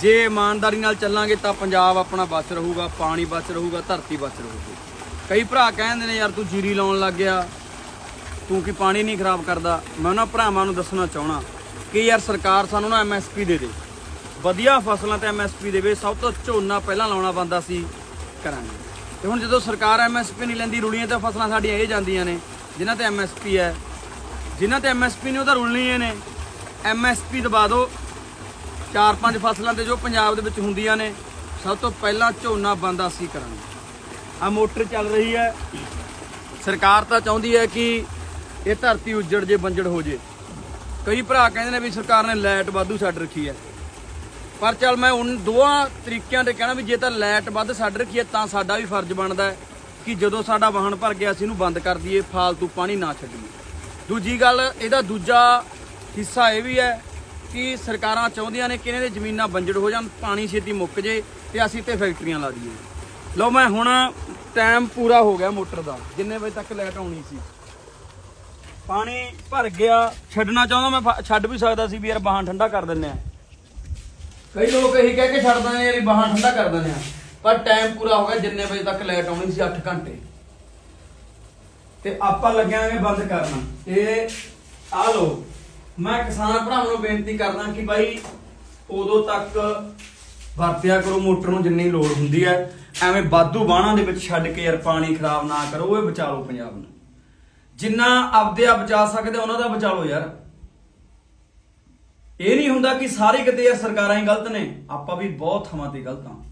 ਜੇ ਇਮਾਨਦਾਰੀ ਨਾਲ ਚੱਲਾਂਗੇ ਤਾਂ ਪੰਜਾਬ ਆਪਣਾ ਬਚ ਰਹੂਗਾ, ਪਾਣੀ ਬਚ ਰਹੂਗਾ, ਧਰਤੀ ਬਚ ਰਹੂਗੀ। ਕਈ ਭਰਾ ਕਹਿੰਦੇ ਨੇ, ਯਾਰ ਤੂੰ ਜੀਰੀ ਲਾਉਣ ਲੱਗ ਗਿਆ। ਤੂੰ ਕੀ ਪਾਣੀ ਨਹੀਂ ਖਰਾਬ ਕਰਦਾ? ਮੈਂ ਉਹਨਾਂ ਭਰਾਵਾਂ ਨੂੰ ਦੱਸਣਾ ਚਾਹਣਾ ਕਿ ਯਾਰ ਸਰਕਾਰ ਸਾਨੂੰ ਨਾ ਐਮਐਸਪੀ ਦੇ ਦੇ। ਵਧੀਆ ਫਸਲਾਂ ਤੇ ਐਮਐਸਪੀ ਦੇਵੇ। ਸਭ ਤੋਂ ਝੋਨਾ ਪਹਿਲਾਂ ਲਾਉਣਾ ਬੰਦਾ ਸੀ ਕਰਾਂਗੇ। ਤੇ ਹੁਣ ਜਦੋਂ ਸਰਕਾਰ ਐਮਐਸਪੀ ਨਹੀਂ ਲੈਂਦੀ ਰੁਲੀਆਂ ਤੇ ਫਸਲਾਂ ਸਾਡੀਆਂ ਇਹ ਜਾਂਦੀਆਂ ਨੇ, ਜਿਨ੍ਹਾਂ ਤੇ ਐਮਐਸਪੀ ਹੈ। ਜਿਨ੍ਹਾਂ ਤੇ ਐਮਐਸਪੀ ਨੇ ਉਹਦਾ ਰੁਲਣੀਆਂ ਨੇ। ਐਮਐਸਪੀ ਦਬਾ ਦਿਓ। ਚਾਰ ਪੰਜ ਫਸਲਾਂ ਤੇ ਜੋ ਪੰਜਾਬ ਦੇ ਵਿੱਚ ਹੁੰਦੀਆਂ ਨੇ, ਸਭ ਤੋਂ ਪਹਿਲਾਂ ਝੋਨਾ ਬੰਦ ਅਸੀਂ ਕਰਾਂਗੇ। ਆ ਮੋਟਰ ਚੱਲ ਰਹੀ ਹੈ। ਸਰਕਾਰ ਤਾਂ ਚਾਹੁੰਦੀ ਹੈ ਕਿ ਇਹ ਧਰਤੀ ਉੱਜੜ ਜੇ, ਬੰਜੜ ਹੋ ਜੇ। ਕਈ ਭਰਾ ਕਹਿੰਦੇ ਨੇ ਵੀ ਸਰਕਾਰ ਨੇ ਲਾਈਟ ਵਾਧੂ ਛੱਡ ਰੱਖੀ ਹੈ। ਪਰ ਚੱਲ ਮੈਂ ਉਹਨਾਂ ਦੋਹਾਂ ਤਰੀਕਿਆਂ ਤੇ ਕਹਿਣਾ ਵੀ ਜੇ ਤਾਂ ਲਾਈਟ ਵੱਧ ਛੱਡ ਰੱਖੀ ਹੈ, ਤਾਂ ਸਾਡਾ ਵੀ ਫਰਜ਼ ਬਣਦਾ ਹੈ ਕਿ ਜਦੋਂ ਸਾਡਾ ਵਾਹਨ ਭਰ ਗਿਆ, ਅਸੀਂ ਇਹਨੂੰ ਬੰਦ ਕਰ ਦਈਏ, ਫਾਲਤੂ ਪਾਣੀ ਨਾ ਛੱਡੀਏ। ਦੂਜੀ ਗੱਲ, ਇਹਦਾ ਦੂਜਾ ਹਿੱਸਾ ਇਹ ਵੀ ਹੈ ਕਿ ਸਰਕਾਰਾਂ ਚਾਹੁੰਦੀਆਂ ਨੇ ਕਿ ਇਹਨਾਂ ਦੇ ਜ਼ਮੀਨਾਂ ਬੰਜੜ ਹੋ ਜਾਣ, ਪਾਣੀ ਛੇਤੀ ਮੁੱਕ ਜੇ ਤੇ ਅਸੀਂ ਤੇ ਫੈਕਟਰੀਆਂ ਲਾ ਦਈਏ। ਲਓ ਮੈਂ ਹੁਣ ਟਾਈਮ ਪੂਰਾ ਹੋ ਗਿਆ ਮੋਟਰ ਦਾ, ਜਿੰਨੇ ਵਜੇ ਤੱਕ ਲਾਈਟ ਆਉਣੀ ਸੀ। ਪਾਣੀ ਭਰ ਗਿਆ, ਛੱਡਣਾ ਚਾਹੁੰਦਾ ਮੈਂ ਛੱਡ ਵੀ ਸਕਦਾ ਸੀ ਵੀ ਯਾਰ ਬਾਹਾਂ ਠੰਡਾ ਕਰ ਦਿੰਨੇ ਆ। ਕਈ ਲੋਕ ਇਹੀ ਕਹਿ ਕੇ ਛੱਡ ਦਿੰਦੇ ਯਾਰ ਬਾਹਾਂ ਠੰਡਾ ਕਰ ਦਿੰਦੇ ਆ। ਪਰ ਟਾਈਮ ਪੂਰਾ ਹੋ ਗਿਆ, ਜਿੰਨੇ ਵਜੇ ਤੱਕ ਲਾਈਟ ਆਉਣੀ ਸੀ 8 ਘੰਟੇ। ਤੇ ਆਪਾਂ ਲੱਗਿਆਂਗੇ ਬੰਦ ਕਰਨਾ। ਤੇ ਆ ਲੋ ਮੈਂ ਕਿਸਾਨ ਭਰਾਵਾਂ ਨੂੰ ਬੇਨਤੀ ਕਰਦਾ ਕਿ ਬਾਈ ਉਦੋਂ ਤੱਕ ਵਰਤਿਆ ਕਰੋ, ਮੋਟਰ ਨੂੰ ਜਿੰਨੀ ਲੋੜ ਹੁੰਦੀ ਹੈ। ਐਵੇਂ ਬਾਦੂ ਬਾਣਾ ਦੇ ਵਿੱਚ ਛੱਡ ਕੇ ਯਾਰ ਪਾਣੀ ਖਰਾਬ ਨਾ ਕਰੋ ਇਹ ਬਚਾ ਲਓ ਪੰਜਾਬ ਨੂੰ। ਜਿੰਨਾ ਆਪਦੇ ਆ ਬਚਾ ਸਕਦੇ, ਉਹਨਾਂ ਦਾ ਬਚਾ ਲਓ ਯਾਰ। ਇਹ ਨਹੀਂ ਹੁੰਦਾ ਕਿ ਸਾਰੇ ਕਿਤੇ ਯਾਰ ਸਰਕਾਰਾਂ ਹੀ ਗਲਤ ਨੇ। ਆਪਾਂ ਵੀ ਬਹੁਤ ਥਾਵਾਂ ਤੇ ਗਲਤ ਹਾਂ।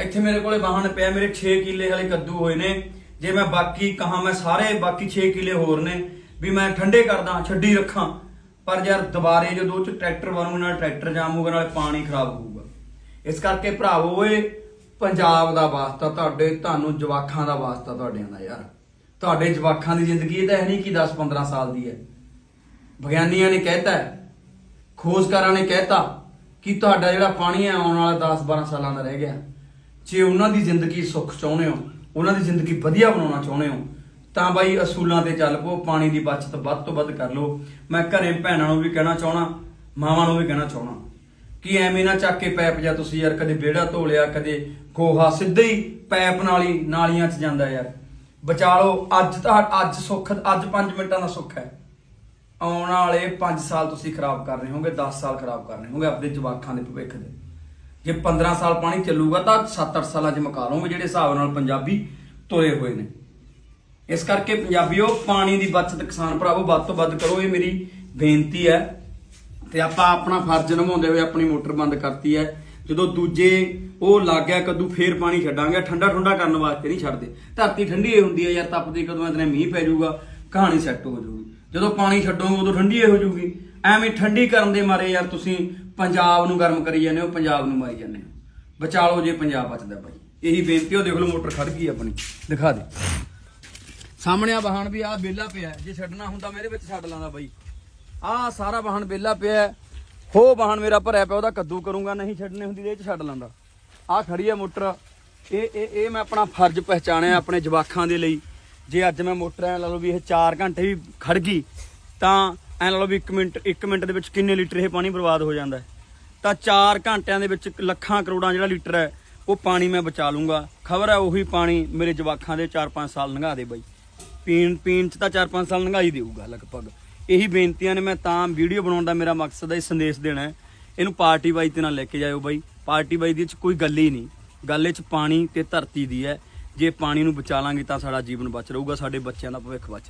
ਇੱਥੇ ਮੇਰੇ ਕੋਲੇ ਵਾਹਣ ਪਿਆ, ਮੇਰੇ 6 ਕਿੱਲੇ ਹਲੇ ਕੱਦੂ ਹੋਏ ਨੇ। ਜੇ ਮੈਂ ਬਾਕੀ ਕਹਾ, ਮੈਂ ਸਾਰੇ ਬਾਕੀ 6 ਕਿੱਲੇ ਹੋਰ ਨੇ। ਵੀ ਮੈਂ ਠੰਡੇ ਕਰਦਾ, ਛੱਡੀ ਰੱਖਾਂ। ਪਰ ਯਾਰ ਦੁਬਾਰੇ ਜਦੋਂ ਉਹ ਚ ਟਰੈਕਟਰ ਬਣੂਗਾ ਨਾਲ ਟਰੈਕਟਰ ਜਾਮੂਗਾ, ਨਾਲ ਪਾਣੀ ਖਰਾਬ ਹੋਊਗਾ। ਇਸ ਕਰਕੇ ਭਰਾਵੋ, ਓਏ, ਪੰਜਾਬ ਦਾ ਵਾਸਤਾ ਤੁਹਾਡੇ, ਤੁਹਾਨੂੰ ਜਵਾਖਾਂ ਦਾ ਵਾਸਤਾ ਤੁਹਾਡਿਆਂ ਦਾ ਯਾਰ। ਤੁਹਾਡੇ ਜਵਾਖਾਂ ਦੀ ਜ਼ਿੰਦਗੀ ਇਹ ਤਾਂ ਹੈ ਨਹੀਂ ਕਿ 10 15 ਸਾਲ ਦੀ ਹੈ। ਵਿਗਿਆਨੀਆਂ ਨੇ ਕਹਿਤਾ ਹੈ, ਖੋਜਕਾਰਾਂ ਨੇ ਕਹਿਤਾ ਕਿ ਤੁਹਾਡਾ ਜਿਹੜਾ ਪਾਣੀ ਹੈ, ਆਉਣ ਵਾਲਾ 10-12 ਸਾਲਾਂ ਦਾ ਰਹਿ ਗਿਆ। ਜੇ ਉਹਨਾਂ ਦੀ ਜ਼ਿੰਦਗੀ ਸੁੱਖ ਚਾਹੁੰਦੇ ਹੋ, ਉਹਨਾਂ ਦੀ ਜ਼ਿੰਦਗੀ ਵਧੀਆ ਬਣਾਉਣਾ ਚਾਹੁੰਦੇ ਹੋ ਤਾਂ ਬਾਈ ਅਸੂਲਾਂ ਤੇ ਚੱਲ ਪਓ, ਪਾਣੀ ਦੀ ਬਚਤ ਵੱਧ ਤੋਂ ਵੱਧ ਕਰ ਲਓ। ਮੈਂ ਘਰੇ ਭੈਣਾਂ ਨੂੰ ਵੀ ਕਹਿਣਾ ਚਾਹਣਾ ਮਾਵਾਂ ਨੂੰ ਵੀ ਕਹਿਣਾ ਚਾਹਣਾ ਕਿ ਐਵੇਂ ਨਾ ਚੱਕ ਕੇ ਪੈਪ ਜਾਂ ਤੁਸੀਂ ਯਾਰ ਕਦੇ ਵਿਹੜਾ ਧੋ ਲਿਆ, ਕਦੇ ਗੋਹਾ ਸਿੱਧੇ ਹੀ ਪੈਪ ਨਾਲ ਹੀ ਨਾਲੀਆਂ 'ਚ ਜਾਂਦਾ ਯਾਰ। ਬਚਾ ਲਓ, ਅੱਜ ਤਾਂ ਅੱਜ ਸੁੱਖ, ਅੱਜ 5 ਮਿੰਟਾਂ ਦਾ ਸੁੱਖ ਹੈ। ਆਉਣ ਵਾਲੇ 5 ਸਾਲ ਤੁਸੀਂ ਖਰਾਬ ਕਰ ਰਹੇ ਹੋਗੇ 10 ਸਾਲ ਖਰਾਬ ਕਰ ਰਹੇ ਹੋਗੇ ਆਪਣੇ ਜਵਾਕਾਂ ਦੇ ਭਵਿੱਖ ਦੇ। ਜੇ 15 ਸਾਲ ਪਾਣੀ ਚੱਲੂਗਾ ਤਾਂ 7-8 ਸਾਲਾਂ 'ਚ ਮੁਕਾ ਲਓਗੇ ਜਿਹੜੇ ਹਿਸਾਬ ਨਾਲ ਪੰਜਾਬੀ ਤੁਰੇ ਹੋਏ ਨੇ। ਇਸ ਕਰਕੇ ਪੰਜਾਬੀਓ, ਪਾਣੀ ਦੀ ਬਚਤ ਕਿਸਾਨ ਭਰਾਵੋ, ਵੱਧ ਤੋਂ ਵੱਧ ਕਰੋ, ਇਹ ਮੇਰੀ ਬੇਨਤੀ ਹੈ। ਤੇ ਆਪਾਂ ਆਪਣਾ ਫਰਜ਼ ਨਿਭਾਉਂਦੇ ਹੋਏ ਆਪਣੀ ਮੋਟਰ ਬੰਦ ਕਰਤੀ ਹੈ। ਜਦੋਂ ਦੂਜੇ ਉਹ ਲੱਗ ਗਿਆ ਕਦੂ, ਫੇਰ ਪਾਣੀ ਛੱਡਾਂਗੇ। ਠੰਡਾ ਠੰਡਾ ਕਰਨ ਵਾਸਤੇ ਨਹੀਂ ਛੱਡਦੇ। ਧਰਤੀ ਠੰਡੀ ਹੀ ਹੁੰਦੀ ਹੈ, ਯਾਰ ਤਪਦੀ ਕਦੋਂ ਇਤਨੇ ਮੀਂਹ ਪੈ ਜਾਊਗਾ, ਕਹਾਣੀ ਸੈੱਟ ਹੋ ਜਾਊਗੀ। ਜਦੋਂ ਪਾਣੀ ਛੱਡੋਗੇ, ਉਦੋਂ ਠੰਡੀ ਹੀ ਹੋ ਜਾਊਗੀ। ਐਵੇਂ ਠੰਡੀ ਕਰਨ ਦੇ ਮਾਰੇ ਯਾਰ ਤੁਸੀਂ ਪੰਜਾਬ ਨੂੰ ਗਰਮ ਕਰੀ ਜਾਂਦੇ ਹੋ, ਪੰਜਾਬ ਨੂੰ ਮਾਰੀ ਜਾਂਦੇ ਹੋ। ਬਚਾ ਲਓ ਜੇ ਪੰਜਾਬ ਬਚਦਾ ਭਾਈ ਇਹੀ ਬੇਨਤੀ ਉਹ ਦੇਖ ਲਓ ਮੋਟਰ ਖੜ ਗਈ ਆਪਣੀ। ਦਿਖਾ ਦੇ। ਸਾਹਮਣੇ ਆ ਵਾਹਣ ਵੀ ਆ ਬੇਲਾ ਪਿਆ ਜੇ ਛੱਡਣਾ ਹੁੰਦਾ ਮੇਰੇ ਵਿੱਚ ਛੱਡ ਲਾਂਦਾ ਬਾਈ। ਆ ਸਾਰਾ ਵਾਹਣ ਬੇਲਾ ਪਿਆ ਹੋ। ਵਾਹਣ ਮੇਰਾ ਭਰਿਆ ਪਿਆ, ਉਹਦਾ ਕੱਦੂ ਕਰੂੰਗਾ, ਨਹੀਂ ਛੱਡਣੇ ਹੁੰਦੀ ਇਹ ਚ ਛੱਡ ਲਾਂਦਾ। ਆ ਖੜੀ ਹੈ ਮੋਟਰ। ਇਹ ਇਹ ਇਹ ਮੈਂ ਆਪਣਾ ਫਰਜ਼ ਪਹਿਚਾਣਿਆ ਆਪਣੇ ਜਵਾਖਾਂ ਦੇ ਲਈ। ਜੇ ਅੱਜ ਮੈਂ ਮੋਟਰ ਐ ਲਾ ਲਓ ਵੀ ਇਹ 4 ਘੰਟੇ ਵੀ ਖੜ ਗਈ, ਤਾਂ ਐ ਲਾ ਲਓ ਵੀ 1 ਮਿੰਟ 1 ਮਿੰਟ ਦੇ ਵਿੱਚ ਕਿੰਨੇ ਲੀਟਰ ਇਹ ਪਾਣੀ ਬਰਬਾਦ ਹੋ ਜਾਂਦਾ ਤਾਂ 4 ਘੰਟਿਆਂ ਦੇ ਵਿੱਚ ਲੱਖਾਂ ਕਰੋੜਾਂ ਜਿਹੜਾ ਲੀਟਰ ਹੈ, ਉਹ ਪਾਣੀ ਮੈਂ ਬਚਾ ਲੂੰਗਾ। ਖਬਰ ਹੈ ਉਹੀ ਪਾਣੀ ਮੇਰੇ ਜਵਾਖਾਂ ਦੇ 4-5 ਸਾਲ ਲੰਘਾ ਦੇ ਬਾਈ। ਪੀਣ ਪੀਣ ਚ ਤਾਂ 4-5 ਸਾਲ ਲੰਘਾਈ ਦੇਊਗਾ ਲਗਭਗ। ਇਹੀ ਬੇਨਤੀਆਂ ਨੇ, ਮੈਂ ਤਾਂ ਵੀਡੀਓ ਬਣਾਉਣ ਦਾ ਮੇਰਾ ਮਕਸਦ ਹੈ, ਇਹ ਸੰਦੇਸ਼ ਦੇਣਾ ਹੈ। ਇਹਨੂੰ ਪਾਰਟੀ ਬਾਈ ਤੇ ਨਾਲ ਲੈ ਕੇ ਜਾਇਓ ਬਾਈ। ਪਾਰਟੀ ਬਾਈ ਦੀ ਚ ਕੋਈ ਗੱਲ ਹੀ ਨਹੀਂ। ਗੱਲ ਇਹ ਚ ਪਾਣੀ ਤੇ ਧਰਤੀ ਦੀ ਹੈ। ਜੇ ਪਾਣੀ ਨੂੰ ਬਚਾ ਲਾਂਗੇ ਤਾਂ ਸਾਡਾ ਜੀਵਨ ਬਚ ਰਹੂਗਾ, ਸਾਡੇ ਬੱਚਿਆਂ ਦਾ ਭਵਿੱਖ ਬਚ